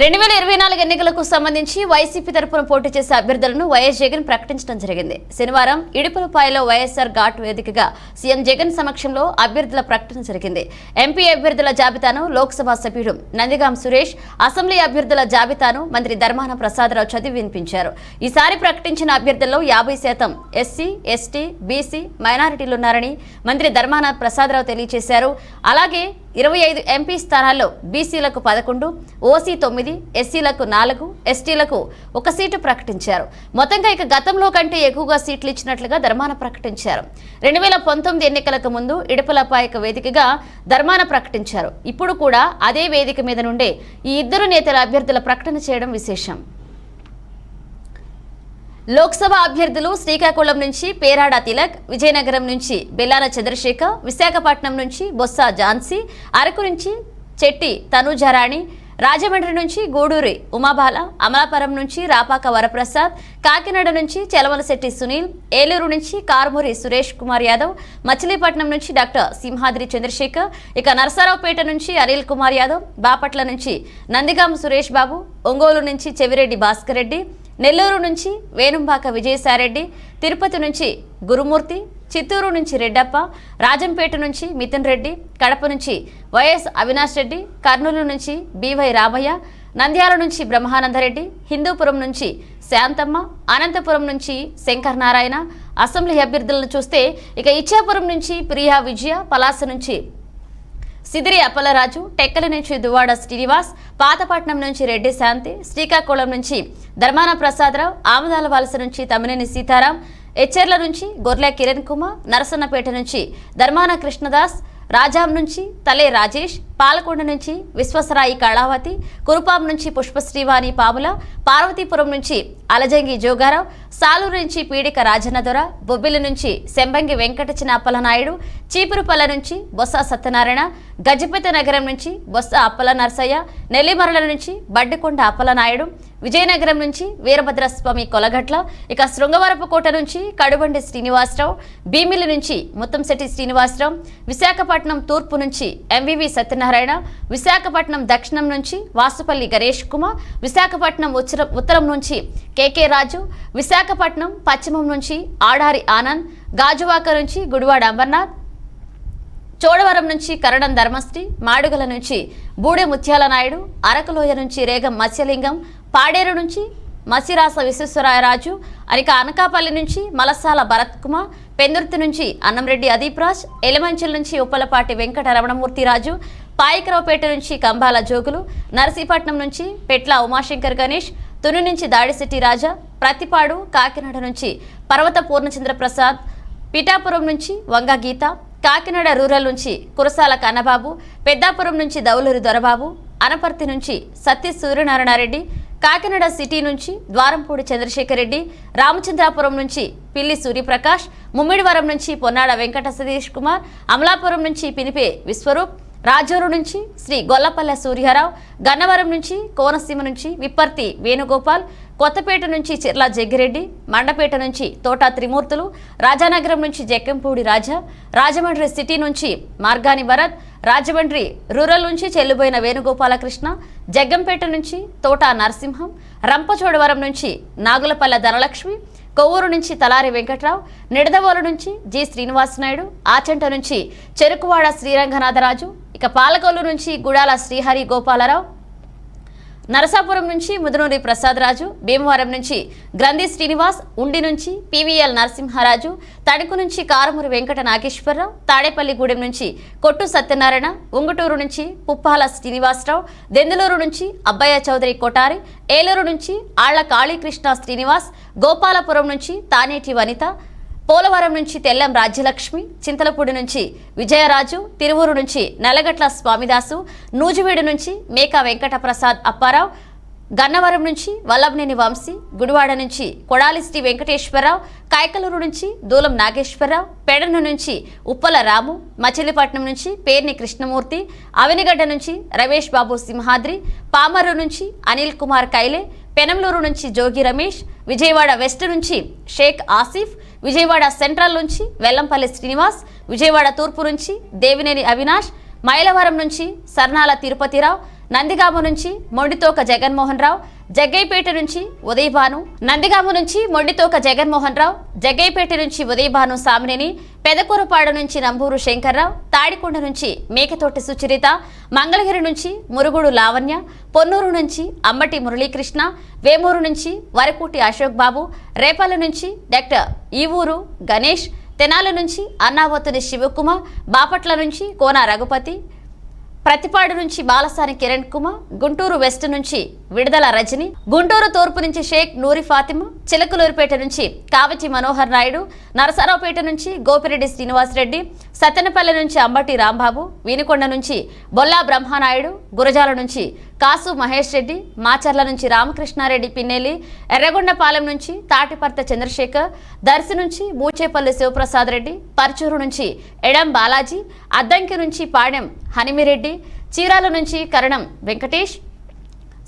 రెండు వేల ఇరవై నాలుగు ఎన్నికలకు సంబంధించి వైసీపీ తరపున పోటీ చేసే అభ్యర్థులను వైఎస్ జగన్ ప్రకటించడం జరిగింది. శనివారం ఇడుపులపాయలో వైఎస్ఆర్ ఘాట్ వేదికగా సీఎం జగన్ సమక్షంలో అభ్యర్థుల ప్రకటన జరిగింది. ఎంపీ అభ్యర్థుల జాబితాను లోక్సభ సభ్యుడు నందిగాం సురేష్ అసెంబ్లీ అభ్యర్థుల జాబితాను మంత్రి ధర్మాన ప్రసాదరావు చదివి వినిపించారు. ఈసారి ప్రకటించిన అభ్యర్థుల్లో యాభై శాతం ఎస్సీ ఎస్టీ బీసీ మైనారిటీలున్నారని మంత్రి ధర్మాన ప్రసాదరావు తెలియజేశారు. అలాగే ఇరవై ఐదు ఎంపీ స్థానాల్లో బీసీలకు పదకొండు ఓసీ తొమ్మిది ఎస్సీలకు నాలుగు ఎస్టీలకు ఒక సీటు ప్రకటించారు. మొత్తంగా ఇక గతంలో కంటే ఎక్కువగా సీట్లు ఇచ్చినట్లుగా ధర్మాన ప్రకటించారు. రెండు వేల పంతొమ్మిది ఎన్నికలకు ముందు ఇడుపులపాయక వేదికగా ధర్మాన ప్రకటించారు. ఇప్పుడు కూడా అదే వేదిక మీద నుండే ఈ ఇద్దరు నేతల అభ్యర్థుల ప్రకటన చేయడం విశేషం. లోక్సభ అభ్యర్థులు శ్రీకాకుళం నుంచి పేరాడ తిలక్ విజయనగరం నుంచి బెల్లాన చంద్రశేఖర్ విశాఖపట్నం నుంచి బొత్స ఝాన్సీ అరకు నుంచి చెట్టి తనుజరాణి రాజమండ్రి నుంచి గూడూరి ఉమాబాల అమలాపురం నుంచి రాపాక వరప్రసాద్ కాకినాడ నుంచి చెలవలశెట్టి సునీల్ ఏలూరు నుంచి కారుమూరి సురేష్ కుమార్ యాదవ్ మచిలీపట్నం నుంచి డాక్టర్ సింహాద్రి చంద్రశేఖర్ ఇక నరసరావుపేట నుంచి అనిల్ కుమార్ యాదవ్ బాపట్ల నుంచి నందిగాం సురేష్ బాబు ఒంగోలు నుంచి చెవిరెడ్డి భాస్కర్ రెడ్డి నెల్లూరు నుంచి వేణుంబాక విజయసాయిరెడ్డి తిరుపతి నుంచి గురుమూర్తి చిత్తూరు నుంచి రెడ్డప్ప రాజంపేట నుంచి మిథున్ రెడ్డి కడప నుంచి వైఎస్ అవినాష్ రెడ్డి కర్నూలు నుంచి బివై రామయ్య నంద్యాల నుంచి బ్రహ్మానందరెడ్డి హిందూపురం నుంచి శాంతమ్మ అనంతపురం నుంచి శంకర్ నారాయణ అసెంబ్లీ అభ్యర్థులను చూస్తే ఇక ఇచ్చాపురం నుంచి ప్రియా విజయ పలాస నుంచి సిదిరి అప్పలరాజు టెక్కల నుంచి దువాడ శ్రీనివాస్ పాతపట్నం నుంచి రెడ్డి శాంతి శ్రీకాకుళం నుంచి ధర్మాన ప్రసాదరావు ఆమదాల వలస నుంచి తమినేని సీతారాం ఎచ్చెర్ల నుంచి గొర్లె కిరణ్ కుమార్ నరసన్నపేట నుంచి ధర్మాన కృష్ణదాస్ రాజాం నుంచి తలే రాజేష్ పాలకొండ నుంచి విశ్వసరాయి కళావతి కురుపాం నుంచి పుష్పశ్రీవాణి పాముల పార్వతీపురం నుంచి అలజంగి జోగారావు సాలూరు నుంచి పీడిక రాజన్నదొర బొబ్బిలి నుంచి శంబంగి వెంకట అప్పలనాయుడు చీపురుపల్ల నుంచి బొత్స సత్యనారాయణ గజపతి నగరం నుంచి బొత్స అప్పల నరసయ్య నెల్లిమరల నుంచి బడ్డికొండ అప్పలనాయుడు విజయనగరం నుంచి వీరభద్రస్వామి కొలగట్ల ఇక శృంగవరపుకోట నుంచి కడుబండి శ్రీనివాసరావు భీమిలి నుంచి ముత్తంశెట్టి శ్రీనివాసరావు విశాఖపట్నం తూర్పు నుంచి ఎంవివి సత్యనారాయణ విశాఖపట్నం దక్షిణం నుంచి వాసుపల్లి గణేష్ కుమార్ విశాఖపట్నం ఉత్తరం ఉత్తరం నుంచి కేకే రాజు విశాఖపట్నం పశ్చిమం నుంచి ఆడారి ఆనంద్ గాజువాక నుంచి గుడివాడ అంబర్నాథ్ చోడవరం నుంచి కరణం ధర్మశ్రీ మాడుగల నుంచి బూడె ముత్యాల నాయుడు అరకులోయ నుంచి రేగం మత్స్యలింగం పాడేరు నుంచి మసిరాస విశ్వేశ్వరాయరాజు అనిక అనకాపల్లి నుంచి మలసాల భరత్ కుమార్ పెందుర్తి నుంచి అన్నంరెడ్డి అదీప్రాజ్ ఎలమంచల్ నుంచి ఉప్పలపాటి వెంకట రమణమూర్తిరాజు పాయికరావుపేట నుంచి కంబాల జోగులు నరసీపట్నం నుంచి పెట్ల ఉమాశంకర్ గణేష్ తుని నుంచి దాడిశెట్టి రాజా ప్రతిపాడు కాకినాడ నుంచి పర్వత పూర్ణచంద్ర ప్రసాద్ పిఠాపురం నుంచి వంగ గీత కాకినాడ రూరల్ నుంచి కురసాల కన్నబాబు పెద్దాపురం నుంచి దౌలూరి దొరబాబు అనపర్తి నుంచి సత్య సూర్యనారాయణారెడ్డి కాకినాడ సిటీ నుంచి ద్వారంపూడి చంద్రశేఖర్ రెడ్డి రామచంద్రాపురం నుంచి పిల్లి సూర్యప్రకాష్ ముమ్మిడివరం నుంచి పొన్నాడ వెంకట సతీష్ కుమార్ అమలాపురం నుంచి పినిపే విశ్వరూప్ రాజూరు నుంచి శ్రీ గొల్లపల్లె సూర్యారావు గన్నవరం నుంచి కోనసీమ నుంచి విప్పర్తి వేణుగోపాల్ కొత్తపేట నుంచి చిర్ల జగ్గిరెడ్డి మండపేట నుంచి తోటా త్రిమూర్తులు రాజానగరం నుంచి జక్కంపూడి రాజా రాజమండ్రి సిటీ నుంచి మార్గాని భరత్ రాజమండ్రి రూరల్ నుంచి చెల్లుబోయిన వేణుగోపాలకృష్ణ జగ్గంపేట నుంచి తోటా నరసింహం రంపచోడవరం నుంచి నాగులపల్లె ధనలక్ష్మి కొవ్వూరు నుంచి తలారి వెంకట్రావు నిడదవోలు నుంచి జి శ్రీనివాసనాయుడు ఆచంట నుంచి చెరుకువాడ శ్రీరంగనాథరాజు ఇక పాలకొల్లు నుంచి గుడాల శ్రీహరి గోపాలరావు నరసాపురం నుంచి ముదునూరి ప్రసాదరాజు భీమవరం నుంచి గ్రంథి శ్రీనివాస్ ఉండి నుంచి పీవీఎల్ నరసింహారాజు తణుకు నుంచి కారమూరి వెంకట నాగేశ్వరరావు తాడేపల్లిగూడెం నుంచి కొట్టు సత్యనారాయణ ఉంగుటూరు నుంచి పుప్పాల శ్రీనివాసరావు దెందులూరు నుంచి అబ్బయ్య చౌదరి కొటారి ఏలూరు నుంచి ఆళ్ళ కాళీకృష్ణ శ్రీనివాస్ గోపాలపురం నుంచి తానేటి వనిత పోలవరం నుంచి తెల్లం రాజ్యలక్ష్మి చింతలపూడి నుంచి విజయరాజు తిరువూరు నుంచి నల్లగట్ల స్వామిదాసు నూజివీడు నుంచి మేకా వెంకట ప్రసాద్ అప్పారావు గన్నవరం నుంచి వల్లభనేని వంశీ గుడివాడ నుంచి కొడాలి శ్రీ వెంకటేశ్వరరావు కాయకలూరు నుంచి దూలం నాగేశ్వరరావు పెడన నుంచి ఉప్పల రాము మచిలీపట్నం నుంచి పేర్ని కృష్ణమూర్తి అవినిగడ్డ నుంచి రమేష్ బాబు సింహాద్రి పామరు నుంచి అనిల్ కుమార్ కైలే పెనంలూరు నుంచి జోగి రమేష్ విజయవాడ వెస్ట్ నుంచి షేక్ ఆసిఫ్ విజయవాడ సెంట్రల్ నుంచి వెల్లంపల్లి శ్రీనివాస్ విజయవాడ తూర్పు నుంచి దేవినేని అవినాష్ మైలవరం నుంచి సర్నాల తిరుపతిరావు నందిగామ నుంచి మొండితోక జగన్మోహన్ రావు జగ్గైపేట నుంచి ఉదయభాను నందిగామ నుంచి మొండితోక జగన్మోహన్ రావు జగ్గైపేట నుంచి ఉదయభాను సామినేని పెదకూరపాడు నుంచి నంబూరు శంకర్రావు తాడికొండ నుంచి మేకతోటి సుచరిత మంగళగిరి నుంచి మురుగుడు లావణ్య పొన్నూరు నుంచి అమ్మటి మురళీకృష్ణ వేమూరు నుంచి వరకూటి అశోక్ బాబు రేపల్ల నుంచి డాక్టర్ ఈవూరు గణేష్ తెనాల నుంచి అన్నావతుని శివకుమార్ బాపట్ల నుంచి కోన రఘుపతి ప్రతిపాడు నుంచి బాలసాని కిరణ్ కుమార్ గుంటూరు వెస్ట్ నుంచి విడుదల రజని గుంటూరు తూర్పు నుంచి షేక్ నూరి ఫాతిమా చిలకలూరిపేట నుంచి కావచి మనోహర్ నాయుడు నరసరావుపేట నుంచి గోపిరెడ్డి శ్రీనివాసరెడ్డి సత్తెనపల్లి నుంచి అంబటి రాంబాబు వీనికొండ నుంచి బొల్లా బ్రహ్మనాయుడు గురజాల నుంచి కాసు మహేష్ రెడ్డి మాచర్ల నుంచి రామకృష్ణారెడ్డి పిన్నెలి ఎర్రగొండపాలెం నుంచి తాటిపర్త చంద్రశేఖర్ దర్శి నుంచి బూచేపల్లి శివప్రసాద్ రెడ్డి పర్చూరు నుంచి ఎడం బాలాజీ అద్దంకి నుంచి పాడెం హనిమిరెడ్డి చీరాల నుంచి కరణం వెంకటేష్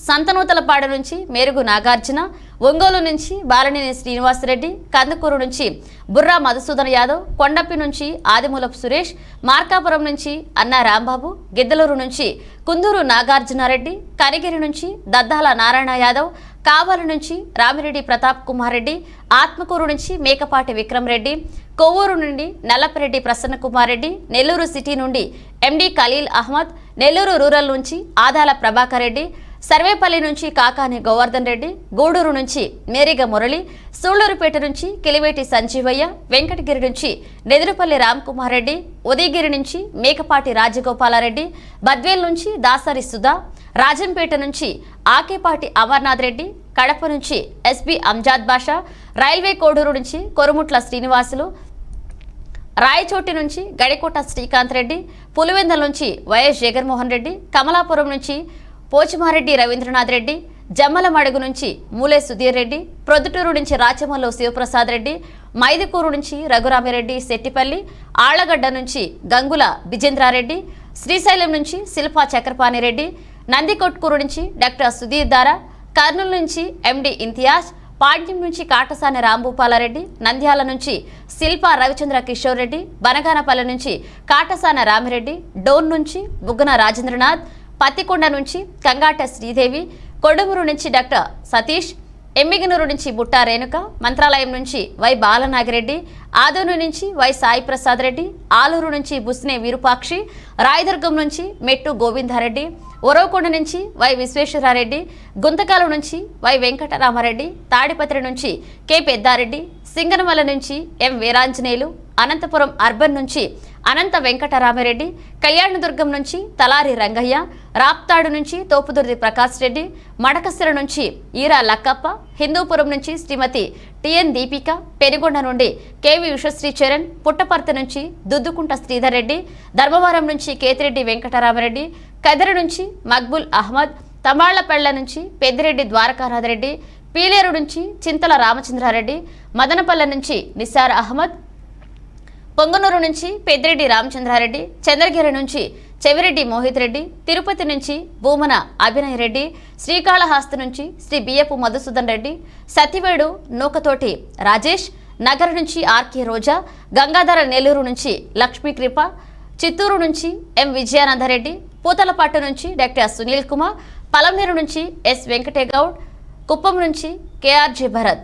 సంతనూతలపాడు నుంచి మేరుగు నాగార్జున ఒంగోలు నుంచి బాలనేని శ్రీనివాసరెడ్డి కందుకూరు నుంచి బుర్రా మధుసూదన్ యాదవ్ కొండప్పి నుంచి ఆదిమూలపు సురేష్ మార్కాపురం నుంచి అన్నా రాంబాబు గిద్దలూరు నుంచి కుందూరు నాగార్జునారెడ్డి కనిగిరి నుంచి దద్దాల నారాయణ యాదవ్ కావలి నుంచి రామిరెడ్డి ప్రతాప్ కుమార్ రెడ్డి ఆత్మకూరు నుంచి మేకపాటి విక్రమ్ రెడ్డి కొవ్వూరు నుండి నల్లపరెడ్డి ప్రసన్న కుమార్ రెడ్డి నెల్లూరు సిటీ నుండి ఎండి ఖలీల్ అహ్మద్ నెల్లూరు రూరల్ నుంచి ఆదాల ప్రభాకర్ రెడ్డి సర్వేపల్లి నుంచి కాకాని గోవర్ధన్ రెడ్డి గూడూరు నుంచి మేరిగ మురళి సూళ్ళూరుపేట నుంచి కిలివేటి సంజీవయ్య వెంకటగిరి నుంచి నెదురుపల్లి రామ్కుమార్ రెడ్డి ఉదయగిరి నుంచి మేకపాటి రాజగోపాలారెడ్డి బద్వేల్ నుంచి దాసరి సుధా రాజంపేట నుంచి ఆకేపాటి అమర్నాథ్ రెడ్డి కడప నుంచి ఎస్బి అంజాద్ బాషా రైల్వే కోడూరు నుంచి కొరుముట్ల శ్రీనివాసులు రాయచోటి నుంచి గడికోట శ్రీకాంత్ రెడ్డి పులివెందల నుంచి వైఎస్ జగన్మోహన్ రెడ్డి కమలాపురం నుంచి పోచిమారెడ్డి రవీంద్రనాథ్ రెడ్డి జమ్మలమడుగు నుంచి మూలే సుధీర్ రెడ్డి ప్రొద్దుటూరు నుంచి రాచమల్లు శివప్రసాద్ రెడ్డి మైదుకూరు నుంచి రఘురామిరెడ్డి శెట్టిపల్లి ఆళ్ళగడ్డ నుంచి గంగుల విజేంద్రారెడ్డి శ్రీశైలం నుంచి శిల్పా చక్రపాణిరెడ్డి నందికొట్కూరు నుంచి డాక్టర్ సుధీర్ దారా కర్నూలు నుంచి ఎండి ఇంతియాజ్ పాడ్యం నుంచి కాటసాని రాంభూపాలారెడ్డి నంద్యాల నుంచి శిల్ప రవిచంద్ర కిషోర్ రెడ్డి బనగానపల్లి నుంచి కాటసాన రామిరెడ్డి డోన్ నుంచి బుగ్గన రాజేంద్రనాథ్ పత్తికొండ నుంచి కంగాట శ్రీదేవి కొడుమూరు నుంచి డాక్టర్ సతీష్ ఎమ్మిగనూరు నుంచి బుట్టా రేణుక మంత్రాలయం నుంచి వై బాలనాగిరెడ్డి ఆదోను నుంచి వై సాయి ప్రసాద్ రెడ్డి ఆలూరు నుంచి బుస్నే విరూపాక్షి రాయదుర్గం నుంచి మెట్టు గోవిందారెడ్డి ఒరవకొండ నుంచి వై విశ్వేశ్వరారెడ్డి గుంతకాలం నుంచి వై వెంకటరామారెడ్డి తాడిపత్రి నుంచి కె పెద్దారెడ్డి సింగనమల నుంచి ఎం వీరాంజనేయులు అనంతపురం అర్బన్ నుంచి అనంత వెంకటరామరెడ్డి కళ్యాణదుర్గం నుంచి తలారి రంగయ్య రాప్తాడు నుంచి తోపుదుర్తి ప్రకాష్ రెడ్డి మడకసిర నుంచి ఈరా లక్కప్ప హిందూపురం నుంచి శ్రీమతి టిఎన్ దీపిక పెనుగొండ నుండి కేవి విశ్వశ్రీ చరణ్ పుట్టపర్తి నుంచి దుద్దుకుంట శ్రీధర్ రెడ్డి ధర్మవరం నుంచి కేతిరెడ్డి వెంకటరామరెడ్డి కదిరి నుంచి మక్బుల్ అహ్మద్ తమాళ్ళపల్ల నుంచి పెద్దిరెడ్డి ద్వారకానాథ్ రెడ్డి పీలేరు నుంచి చింతల రామచంద్రారెడ్డి మదనపల్లె నుంచి నిసార్ అహ్మద్ పొంగనూరు నుంచి పెద్దిరెడ్డి రామచంద్రారెడ్డి చంద్రగిరి నుంచి చెవిరెడ్డి మోహిత్ రెడ్డి తిరుపతి నుంచి భూమన అభినయ్ రెడ్డి శ్రీకాళహస్తి నుంచి శ్రీ బియ్యపు మధుసూదన్ రెడ్డి సతివేడు నూకతోటి రాజేష్ నగర్ నుంచి ఆర్కే రోజా గంగాధర నెల్లూరు నుంచి లక్ష్మీకృప చిత్తూరు నుంచి ఎం విజయానందరెడ్డి పూతలపాటు నుంచి డాక్టర్ సునీల్ కుమార్ పలమనేరు నుంచి ఎస్ వెంకటేగౌడ్ కుప్పం నుంచి కేఆర్జే భరత్.